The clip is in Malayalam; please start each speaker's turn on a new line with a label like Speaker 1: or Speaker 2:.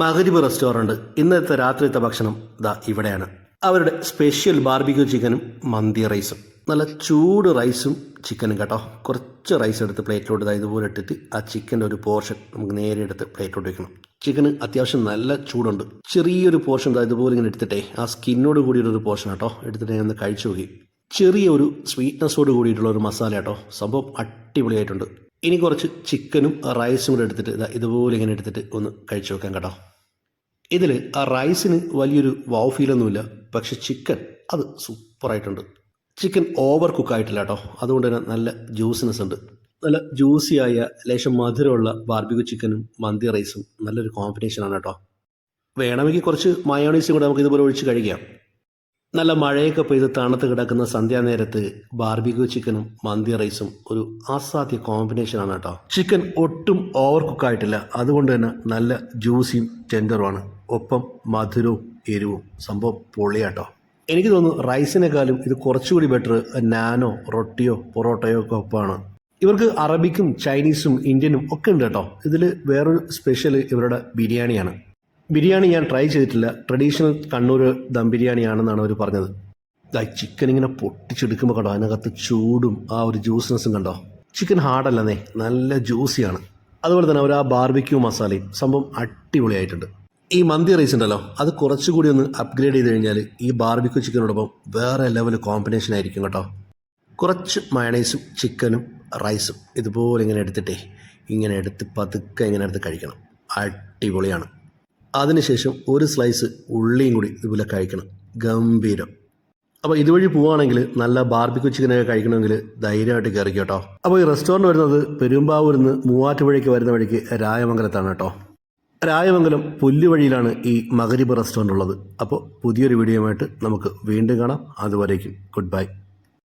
Speaker 1: മകരിബ് റെസ്റ്റോറന്റ് ഇന്നത്തെ രാത്രിത്തെ ഭക്ഷണം ദാ ഇവിടെയാണ്. അവരുടെ സ്പെഷ്യൽ ബാർബിക്യൂ ചിക്കനും മന്തി റൈസും. നല്ല ചൂട് റൈസും ചിക്കനും കേട്ടോ. കുറച്ച് റൈസ് എടുത്ത് പ്ലേറ്റിലോട്ട് ഇതാ ഇതുപോലെ ഇട്ടിട്ട് ആ ചിക്കന്റെ ഒരു പോർഷൻ നമുക്ക് നേരെ എടുത്ത് പ്ലേറ്റിലോട്ട് വെക്കണം. ചിക്കന് അത്യാവശ്യം നല്ല ചൂടുണ്ട്. ചെറിയൊരു പോർഷൻ ഇതാ ഇതുപോലെ ഇങ്ങനെ എടുത്തിട്ടേ ആ സ്കിന്നോട് കൂടിയുള്ള ഒരു പോർഷൻ കേട്ടോ എടുത്തിട്ട് ഞാൻ ഒന്ന് കഴിച്ചു നോക്കി. ചെറിയ ഒരു സ്വീറ്റ്നെസ്സോട് കൂടിയിട്ടുള്ള ഒരു മസാല കേട്ടോ സംഭവം അടിപൊളിയായിട്ടുണ്ട്. ഇനി കുറച്ച് ചിക്കനും റൈസും കൂടെ എടുത്തിട്ട് ഇതാ ഇതുപോലെ ഇങ്ങനെ എടുത്തിട്ട് ഒന്ന് കഴിച്ചു നോക്കാം കേട്ടോ. ഇതിൽ ആ റൈസിന് വലിയൊരു വാവ് ഫീലൊന്നുമില്ല പക്ഷെ ചിക്കൻ അത് സൂപ്പറായിട്ടുണ്ട് ചിക്കൻ ഓവർ കുക്കായിട്ടില്ല കേട്ടോ. അതുകൊണ്ട് തന്നെ നല്ല ജ്യൂസിനെസ് ഉണ്ട്. നല്ല ജ്യൂസിയായ ലേശം മധുരമുള്ള ബാർബിക്യൂ ചിക്കനും മന്തി റൈസും നല്ലൊരു കോമ്പിനേഷനാണ് കേട്ടോ. വേണമെങ്കിൽ കുറച്ച് മയോണീസും കൂടെ നമുക്ക് ഇതുപോലെ ഒഴിച്ച് കഴിക്കാം. നല്ല മഴയൊക്കെ പെയ്ത് തണുത്ത് കിടക്കുന്ന സന്ധ്യാനേരത്ത് ബാർബിക്യൂ ചിക്കനും മന്തി റൈസും ഒരു അസാധ്യ കോമ്പിനേഷനാണ് കേട്ടോ. ചിക്കൻ ഒട്ടും ഓവർ കുക്കായിട്ടില്ല അതുകൊണ്ട് തന്നെ നല്ല ജ്യൂസിയും ടെൻഡറുമാണ് ഒപ്പം മധുരവും എരിവും. സംഭവം പൊളിയാട്ടോ എനിക്ക് തോന്നുന്നു റൈസിനേക്കാളും ഇത് കുറച്ചുകൂടി ബെറ്റർ നാനോ റൊട്ടിയോ പൊറോട്ടയോ ഒക്കെ ഒപ്പമാണ് ഇവർക്ക് അറബിക്കും ചൈനീസും ഇന്ത്യനും ഒക്കെ ഉണ്ട് കേട്ടോ. ഇതിൽ വേറൊരു സ്പെഷ്യൽ ഇവരുടെ ബിരിയാണിയാണ്. ബിരിയാണി ഞാൻ ട്രൈ ചെയ്തിട്ടില്ല. ട്രഡീഷണൽ കണ്ണൂർ ദം ബിരിയാണിയാണെന്നാണ് അവർ പറഞ്ഞത്. ഈ ചിക്കൻ ഇങ്ങനെ പൊട്ടിച്ചെടുക്കുമ്പോൾ കണ്ടോ അതിനകത്ത് ചൂടും ആ ഒരു ജ്യൂസിനെസ്സും കണ്ടോ? ചിക്കൻ ഹാർഡല്ലെന്നേ നല്ല ജ്യൂസിയാണ് അതുപോലെ തന്നെ അവർ ആ ബാർബിക്യൂ മസാലയും സംഭവം അടിപൊളിയായിട്ടുണ്ട്. ഈ മന്തി റൈസ് ഉണ്ടല്ലോ അത് കുറച്ചുകൂടി ഒന്ന് അപ്ഗ്രേഡ് ചെയ്ത് കഴിഞ്ഞാൽ ഈ ബാർബിക്യൂ ചിക്കനോടൊപ്പം വേറെ ലെവൽ കോമ്പിനേഷൻ ആയിരിക്കും കേട്ടോ. കുറച്ച് മയണൈസും ചിക്കനും റൈസും ഇതുപോലെ ഇങ്ങനെ എടുത്തിട്ടേ ഇങ്ങനെ എടുത്ത് പതുക്കെ ഇങ്ങനെ എടുത്ത് കഴിക്കണം. അടിപൊളിയാണ്. അതിനുശേഷം ഒരു സ്ലൈസ് ഉള്ളിയും കൂടി ഇതുപോലെ കഴിക്കണം. ഗംഭീരം. അപ്പോൾ ഇതുവഴി പോവുകയാണെങ്കിൽ നല്ല ബാർബിക്യൂ ചിക്കനൊക്കെ കഴിക്കണമെങ്കിൽ ധൈര്യമായിട്ട് കയറി കേട്ടോ. അപ്പോൾ ഈ റെസ്റ്റോറന്റ് വരുന്നത് പെരുമ്പാവൂരിൽ നിന്ന് മൂവാറ്റുപുഴയ്ക്ക് വരുന്ന വഴിക്ക് രായമംഗലത്താണ് കേട്ടോ. രായമംഗലം പുല്ലുവഴിയിലാണ് ഈ മകരിബ് റെസ്റ്റോറന്റ് ഉള്ളത്. അപ്പോൾ പുതിയൊരു വീഡിയോയുമായിട്ട് നമുക്ക് വീണ്ടും കാണാം. അതുവരേക്കും ഗുഡ് ബൈ